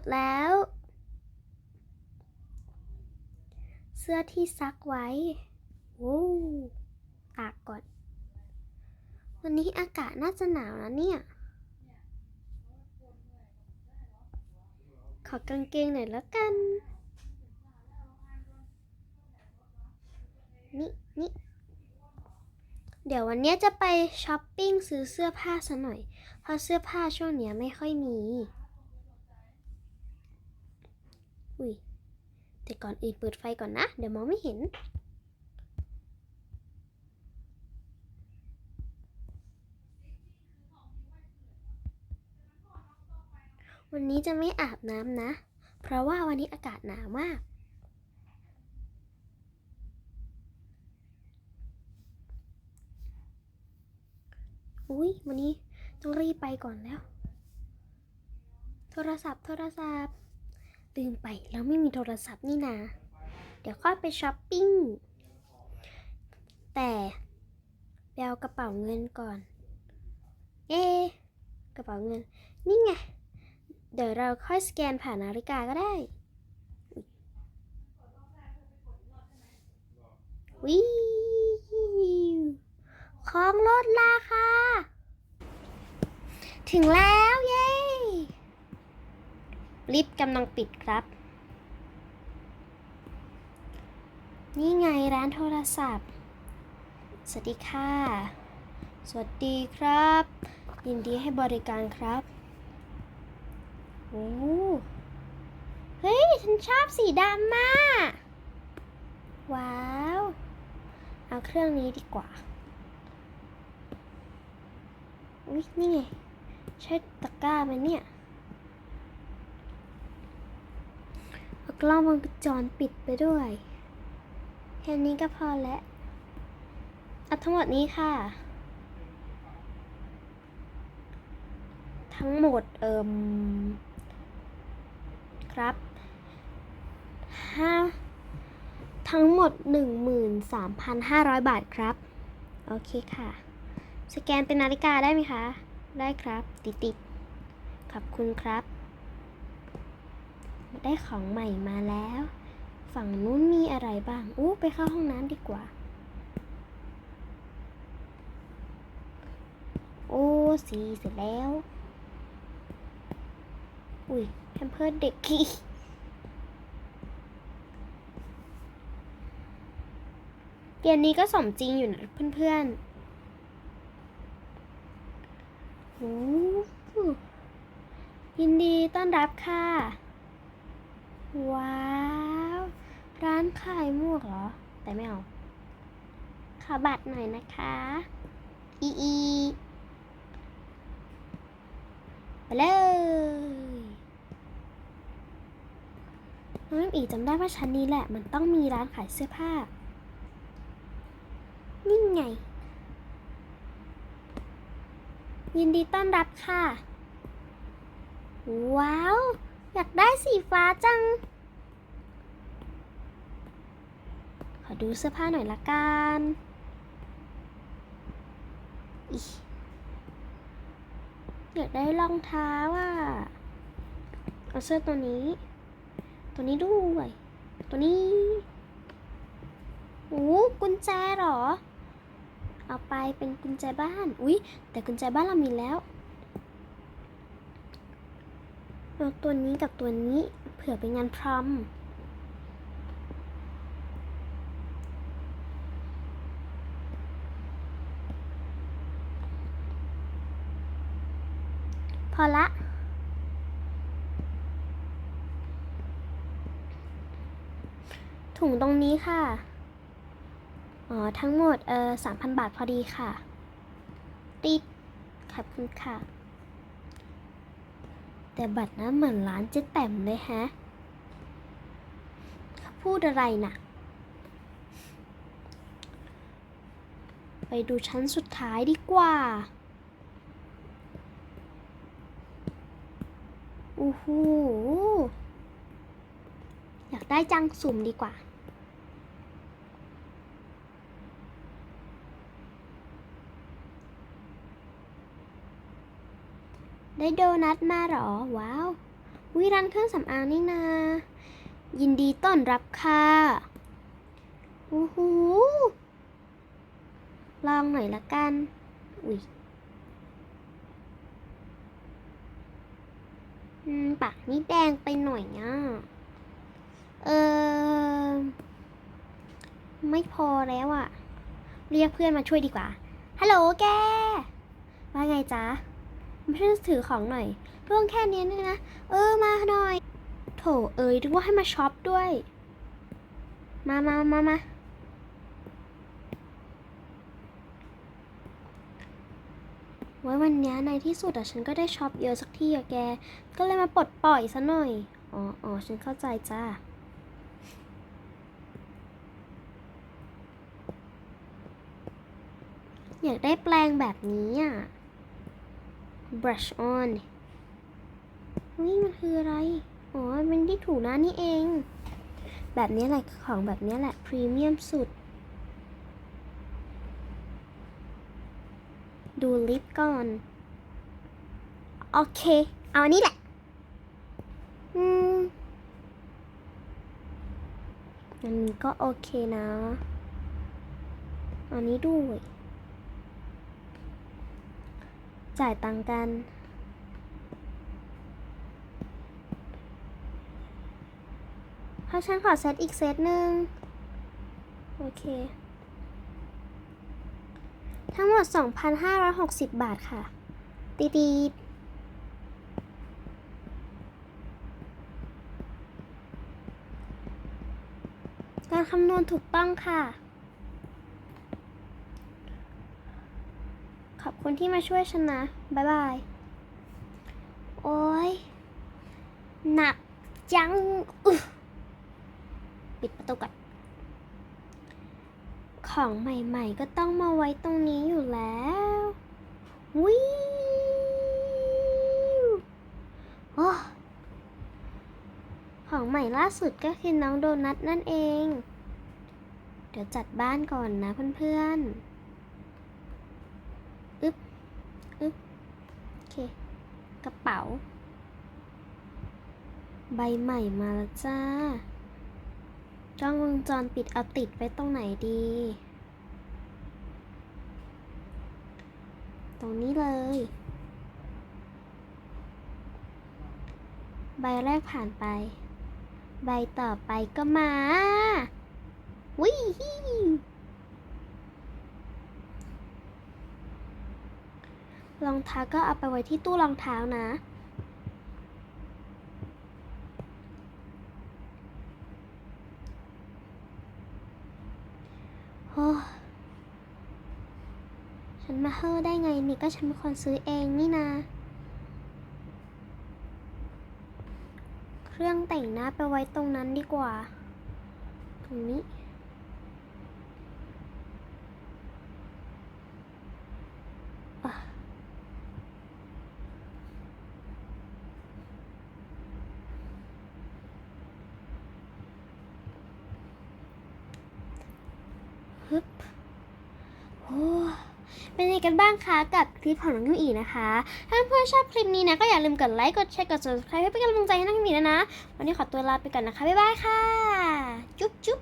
ดแล้ว เสื้อที่ซักไว้โว้ตากก่อน วันนี้อากาศน่าจะหนาวนะเนี่ย ขอกางเกงหน่อยแล้วกัน นี่นี่เดี๋ยววันนี้จะไปช้อปปิ้งซื้อเสื้อผ้าซะหน่อย เพราะเสื้อผ้าช่วงเนี้ยไม่ค่อยมี อุ้ยแต่ก่อนอื่นเปิดไฟก่อนนะ เดี๋ยวมองไม่เห็น วันนี้จะไม่อาบน้ำนะ เพราะว่าวันนี้อากาศหนาวมาก อุ้ยวันนี้ต้องรีบไปก่อนแล้ว โทรศัพท์ โทรศัพท์ ลืมไปแล้วไม่มีโทรศัพท์นี่นาเดี๋ยวค่อยไปช้อปปิ้ง แต่ไปเอากระเป๋าเงินก่อน เอ๊กระเป๋าเงิน นี่ไง เดี๋ยวเราค่อยสแกนผ่านนาฬิกาก็ได้วิวของลดราคา ถึงแล้ว เย้ ลิฟต์กำลังปิดครับ นี่ไงร้านโทรศัพท์ สวัสดีค่ะ สวัสดีครับ ยินดีให้บริการครับโอ้เฮ้ย ฉันชอบสีดำมาก ว้าว เอาเครื่องนี้ดีกว่า อุ๊ย นี่ไง ใช่ตะกร้าไหมเนี่ย เอา กล้องวงจรปิดไปด้วยแค่นี้ก็พอแล้วเอาทั้งหมดนี้ค่ะ ทั้งหมดเอิมครับห้าทั้งหมด 13,500 บาทครับ โอเคค่ะ สแกนเป็นนาฬิกาได้ไหมคะ ได้ครับ ติดติดขอบคุณครับ ได้ของใหม่มาแล้ว ฝั่งนู้นมีอะไรบ้าง อู้ไปเข้าห้องน้ำดีกว่า โอ้สีเสร็จแล้ว อุ้ยแพมเพิร์ดเด็กขี้เกมนี้ก็สมจริงอยู่นะเพื่อนๆโอ้ยินดีต้อนรับค่ะ ว้าว ร้านขายหมวกเหรอ แต่ไม่เอา ขอบัตรหน่อยนะคะ อีอีไปเลยน้องอีจำได้ว่าชั้นนี้แหละ มันต้องมีร้านขายเสื้อผ้า นี่ไง ยินดีต้อนรับค่ะ ว้าว อยากได้สีฟ้าจัง ขอดูเสื้อผ้าหน่อยละกันอิอยากได้รองเท้าอะ เอาเสื้อตัวนี้ ตัวนี้ด้วย ตัวนี้โอ้กุญแจหรอ เอาไปเป็นกุญแจบ้าน อุ๊ย แต่กุญแจบ้านเรามีแล้ว เอาตัวนี้กับตัวนี้เผื่อเป็นงานพรอมพอละถุงตรงนี้ค่ะ อ๋อ ทั้งหมด เออสามพันบาทพอดีค่ะ ติดขอบคุณค่ะ แต่บัตรนั้นเหมือนร้านเจ๊แต้มเลยฮะพูดอะไรน่ะ ไปดูชั้นสุดท้ายดีกว่าโอ้โหอยากได้จังสุ่มดีกว่า ได้โดนัทมาหรอ ว้าววิร้านเครื่องสำอางนี่นา ยินดีต้อนรับค่ะโอ้โหลองหน่อยละกัน อุ้ยปากนี่แดงไปหน่อยอะเออ ไม่พอแล้วอะเรียกเพื่อนมาช่วยดีกว่า ฮัลโหลแก ว่าไงจ๊ะ มาช่วยถือของหน่อยเรื่องแค่นี้เนี่ยนะ เออมาหน่อย โถเอ้ยนึกว่าให้มาช็อปด้วย มามามามาไว้วันนี้ในที่สุดอะฉันก็ได้ช็อปเยอะสักทีอะแก ก็เลยมาปลดปล่อยซะหน่อย อ๋ออ๋อฉันเข้าใจจ้าอยากได้แปลงแบบนี้อะ brush on นี่มันคืออะไร อ๋อ มันเป็นที่ถูหน้านี่เอง แบบนี้แหละของแบบนี้แหละพรีเมียมสุด ดูลิปก่อน โอเค เอาอันนี้แหละ อืมอันนี้ก็โอเคนะ อันนี้ด้วย จ่ายตังค์กันถ้าฉันขอเซตอีกเซตหนึ่งโอเค ทั้งหมด 2,560 บาทค่ะ ตีดีดการคำนวณถูกต้องค่ะ อบคุณที่มาช่วยฉันนะ บ๊ายบาย โอ้ยหนักจังปิดประตูก่อนของใหม่ๆ ก็ต้องมาไว้ตรงนี้อยู่แล้ววิวโอ้ของใหม่ล่าสุดก็คือน้องโดนัทนั่นเอง เดี๋ยวจัดบ้านก่อนนะเพื่อนๆ อึ๊บ อึ๊บ โอ เค กระเป๋า ใบใหม่มาแล้วจ้ากล้องวงจรปิดเอาติดไว้ตรงไหนดี ตรงนี้เลย ใบแรกผ่านไป ใบต่อไปก็มาวิฮิ รองเท้าก็เอาไปไว้ที่ตู้รองเท้านะ โอ้ฉันมาเฮ่อได้ไงนี่ก็ฉันเป็นคนซื้อเองนี่นาเครื่องแต่งหน้าไปไว้ตรงนั้นดีกว่า ตรงนี้ ฮึบโอ้เป็นยังไงกันบ้างคะกับคลิปของน้องยูอีนะคะ ถ้าเพื่อนชอบคลิปนี้นะก็อย่าลืมกดไลค์ กดแชร์ กด subscribe เพื่อเป็นกำลังใจให้น้องยูอีนะนะ วันนี้ขอตัวลาไปก่อนนะคะ บ๊ายบายค่ะ จุ๊บจุ๊บ